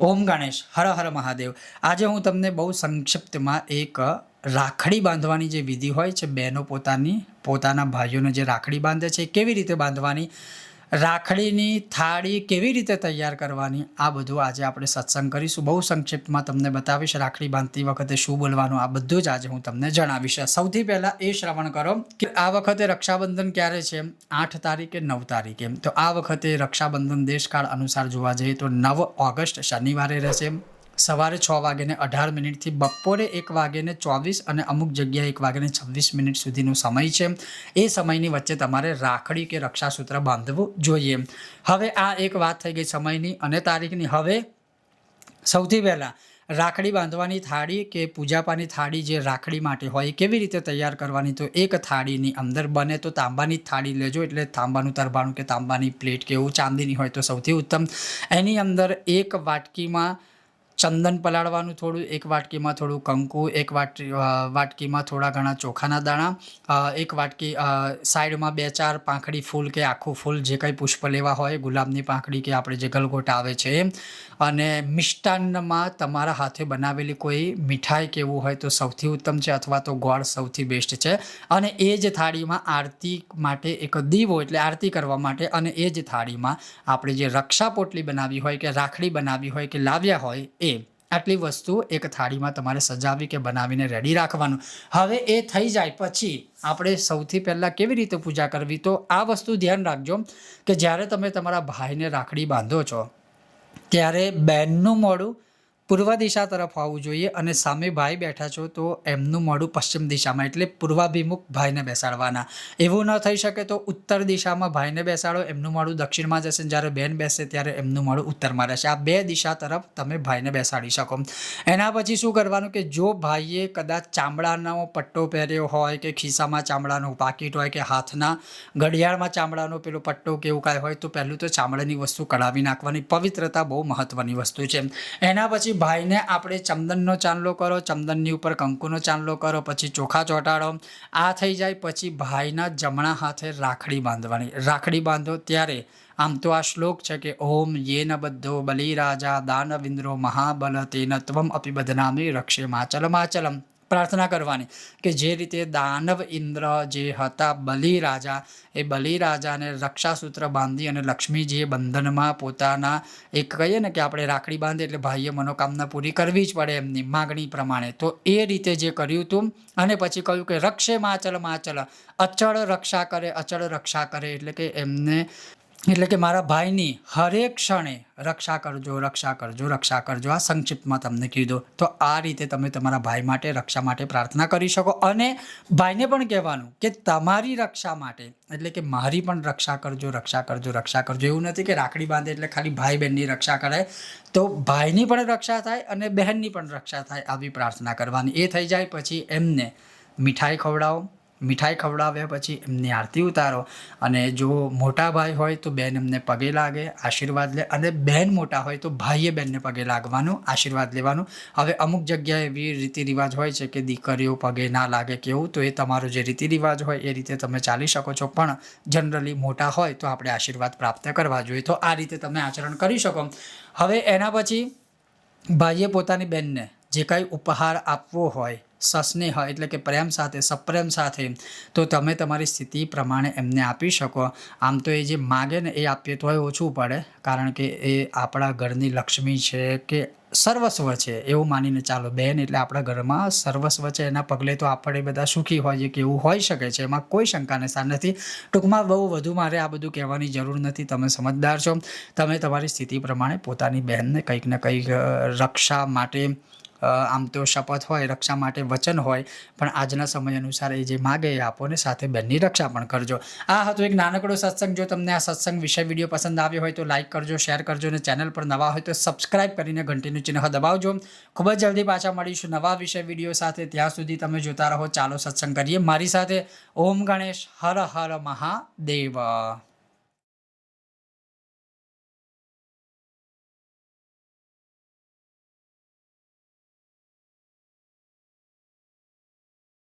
ઓમ ગણેશ, હર હર મહાદેવ. આજે હું તમને બહુ સંક્ષિપ્તમાં એક રાખડી બાંધવાની જે વિધિ હોય છે, બહેનો પોતાની, પોતાના ભાઈઓને જે રાખડી બાંધે છે, કેવી રીતે બાંધવાની? રાખડીની થાળી કેવી રીતે તૈયાર કરવાની? આ બધું આજે આપણે સત્સંગ કરીશું. બહુ સંક્ષિપ્તમાં તમને બતાવીશ. રાખડી બાંધતી વખતે શું બોલવાનું, આ બધું જ આજે હું તમને જણાવીશ. સૌથી પહેલાં એ શ્રવણ કરો કે આ વખતે રક્ષાબંધન ક્યારે છે? આઠ તારીખે, નવ તારીખે. તો આ વખતે રક્ષાબંધન દેશકાળ અનુસાર જોવા જઈએ તો નવ ઓગસ્ટ શનિવારે રહેશે. સવારે છ વાગ્યાને અઢાર મિનિટથી બપોરે એક વાગ્યાને ચોવીસ અને અમુક જગ્યાએ એક વાગ્યાને છવ્વીસ મિનિટ સુધીનો સમય છે. એ સમયની વચ્ચે તમારે રાખડી કે રક્ષાસૂત્ર બાંધવું જોઈએ. હવે આ એક વાત થઈ ગઈ સમયની અને તારીખની. હવે સૌથી પહેલાં રાખડી બાંધવાની થાળી કે પૂજાપાની થાળી જે રાખડી માટે હોય કેવી રીતે તૈયાર કરવાની તો એક થાળીની અંદર બને તો તાંબાની જ થાળી લેજો એટલે તાંબાનું તરબાણું કે તાંબાની પ્લેટ કે એવું ચાંદીની હોય તો સૌથી ઉત્તમ. એની અંદર એક વાટકીમાં ચંદન પલાળવાનું થોડું, એક વાટકીમાં થોડું કંકુ, એક વાટ વાટકીમાં થોડા ઘણા ચોખાના દાણા એક વાટકી સાઈડમાં બે ચાર પાંખડી ફૂલ કે આખું ફૂલ જે કંઈ પુષ્પ લેવા હોય, ગુલાબની પાંખડી કે આપણે જે ગલગોટા આવે છે. અને મિષ્ટાન્નમાં તમારા હાથે બનાવેલી કોઈ મીઠાઈ કેવું હોય તો સૌથી ઉત્તમ છે અથવા તો ગોળ સૌથી બેસ્ટ છે. અને એ જ થાળીમાં આરતી માટે એક દીવો એટલે આરતી કરવા માટે અને એ જ થાળીમાં આપણે જે રક્ષા પોટલી બનાવી હોય કે રાખડી બનાવી હોય કે લાવ્યા હોય એ આટલી વસ્તુ એક થાળીમાં તમારે સજાવી કે બનાવીને રેડી રાખવાનું. હવે એ થઈ જાય પછી આપણે સૌથી પહેલાં કેવી રીતે પૂજા કરવી તો આ વસ્તુ ધ્યાન રાખજો કે જ્યારે તમે તમારા ભાઈને રાખડી બાંધો છો, ત્યારે બહેનનું મોઢું પૂર્વ દિશા તરફ આવવું જોઈએ અને સામે ભાઈ બેઠા છો તો એમનું મોઢું પશ્ચિમ દિશામાં, એટલે પૂર્વાભિમુખ ભાઈને બેસાડવાના. એવું ન થઈ શકે તો ઉત્તર દિશામાં ભાઈને બેસાડો, એમનું મોઢું દક્ષિણમાં જશે જ્યારે બેન બેસે ત્યારે એમનું મોઢું ઉત્તરમાં રહેશે. આ બે દિશા તરફ તમે ભાઈને બેસાડી શકો. એના પછી શું કરવાનું કે જો ભાઈએ કદાચ ચામડાનો પટ્ટો પહેર્યો હોય કે ખિસ્સામાં ચામડાનું, પાકીટ હોય કે હાથના ઘડિયાળમાં ચામડાનો પેલો પટ્ટો કે એવું કાંઈ હોય તો પહેલું તો ચામડાની વસ્તુ કઢાવી નાખવાની. પવિત્રતા બહુ મહત્ત્વની વસ્તુ છે. એના પછી ભાઈને આપણે ચંદનનો ચાંદલો કરો, ચંદનની ઉપર કંકુનો ચાંદલો કરો, પછી ચોખા ચોંટાડો. આ થઈ જાય, પછી ભાઈના જમણા હાથે રાખડી બાંધવાની. રાખડી બાંધો ત્યારે આમ તો આ શ્લોક છે કે, ઓમ યેન બધ્ધો બલિરાજા દાનવિંદ્રો મહાબલ તેન ત્વમ અપિબધનામી રક્ષે માચલ માચલમ પ્રાર્થના કરવાની કે જે રીતે દાનવ ઇન્દ્ર જે હતા બલિ રાજા એ બલિ રાજાને રક્ષાસૂત્ર બાંધી અને લક્ષ્મીજીએ બંધનમાં પોતાના, એક કહીએ ને કે આપણે રાખડી બાંધીએ એટલે ભાઈએ મનોકામના પૂરી કરવી જ પડે એમની માગણી પ્રમાણે. તો એ રીતે જે કર્યું હતું અને પછી કહ્યું કે રક્ષે માચલ માચલ, અચળ રક્ષા કરે, અચળ રક્ષા કરે એટલે કે એમને એટલે કે મારા ભાઈની હરેક ક્ષણે રક્ષા કરજો રક્ષા કરજો રક્ષા કરજો. આ સંક્ષિપ્તમાં તમને કીધું. તો આ રીતે તમે તમારા ભાઈ માટે, રક્ષા માટે પ્રાર્થના કરી શકો. અને ભાઈને પણ કહેવાનું કે તમારી રક્ષા માટે, એટલે કે મારી પણ રક્ષા કરજો રક્ષા કરજો રક્ષા કરજો. એવું નથી કે રાખડી બાંધે એટલે ખાલી ભાઈ બહેનની રક્ષા કરાય તો ભાઈની પણ રક્ષા થાય અને બહેનની પણ રક્ષા થાય, આવી પ્રાર્થના કરવાની. એ થઈ જાય પછી એમને મીઠાઈ ખવડાવો મીઠાઈ ખવડાવ્યા પછી એમની આરતી ઉતારો અને જો મોટા ભાઈ હોય તો બેન એમને પગે લાગે, આશીર્વાદ લે અને બહેન મોટા હોય તો ભાઈએ બહેનને પગે લાગવાનું, આશીર્વાદ લેવાનું. હવે અમુક જગ્યાએ એવી રીતિ રિવાજ હોય છે કે દીકરીઓ પગે ના લાગે કેવું, તો એ તમારો જે રીતિ રિવાજ હોય એ રીતે તમે ચાલી શકો છો. પણ જનરલી મોટા હોય તો આપણે આશીર્વાદ પ્રાપ્ત કરવા જોઈએ. તો આ રીતે તમે આચરણ કરી શકો. હવે એના પછી ભાઈએ પોતાની બહેનને જે કાંઈ ઉપહાર આપવો હોય સસ્નેહ એટલે કે પ્રેમ સાથે, સપ્રેમ સાથે, તો તમે તમારી સ્થિતિ પ્રમાણે એમને આપી શકો. આમ તો એ જે માગે ને એ આપીએ તો ઓછું પડે, કારણ કે એ આપણા ઘરની લક્ષ્મી છે કે સર્વસ્વ છે, એવું માનીને ચાલો, બેન એટલે આપણા ઘરમાં સર્વસ્વ છે, એના પગલે તો આપણે બધા સુખી હોઈએ કે એવું હોઈ શકે છે, એમાં કોઈ શંકાને સાર નથી. ટૂંકમાં બહુ વધુ મારે આ બધું કહેવાની જરૂર નથી, તમે સમજદાર છો. તમે તમારી સ્થિતિ પ્રમાણે પોતાની બહેનને કંઈક ને કંઈક રક્ષા માટે આમ તો શપથ હોય, રક્ષા માટે વચન હોય, પણ આજના સમય અનુસાર એ જે માગે એ આપો ને સાથે બહેનની રક્ષા પણ કરજો. આ હતો એક નાનકડો સત્સંગ. જો તમને આ સત્સંગ વિષય વીડિયો પસંદ આવ્યો હોય તો લાઇક કરજો, શેર કરજો અને ચેનલ પર નવા હોય તો સબસ્ક્રાઇબ કરીને ઘંટીનું ચિહ્ન દબાવજો. ખૂબ જ જલ્દી પાછા મળીશું નવા વિષય વીડિયો સાથે. ત્યાં સુધી તમે જોતા રહો. ચાલો સત્સંગ કરીએ મારી સાથે. ઓમ ગણેશ. હર હર મહાદેવ.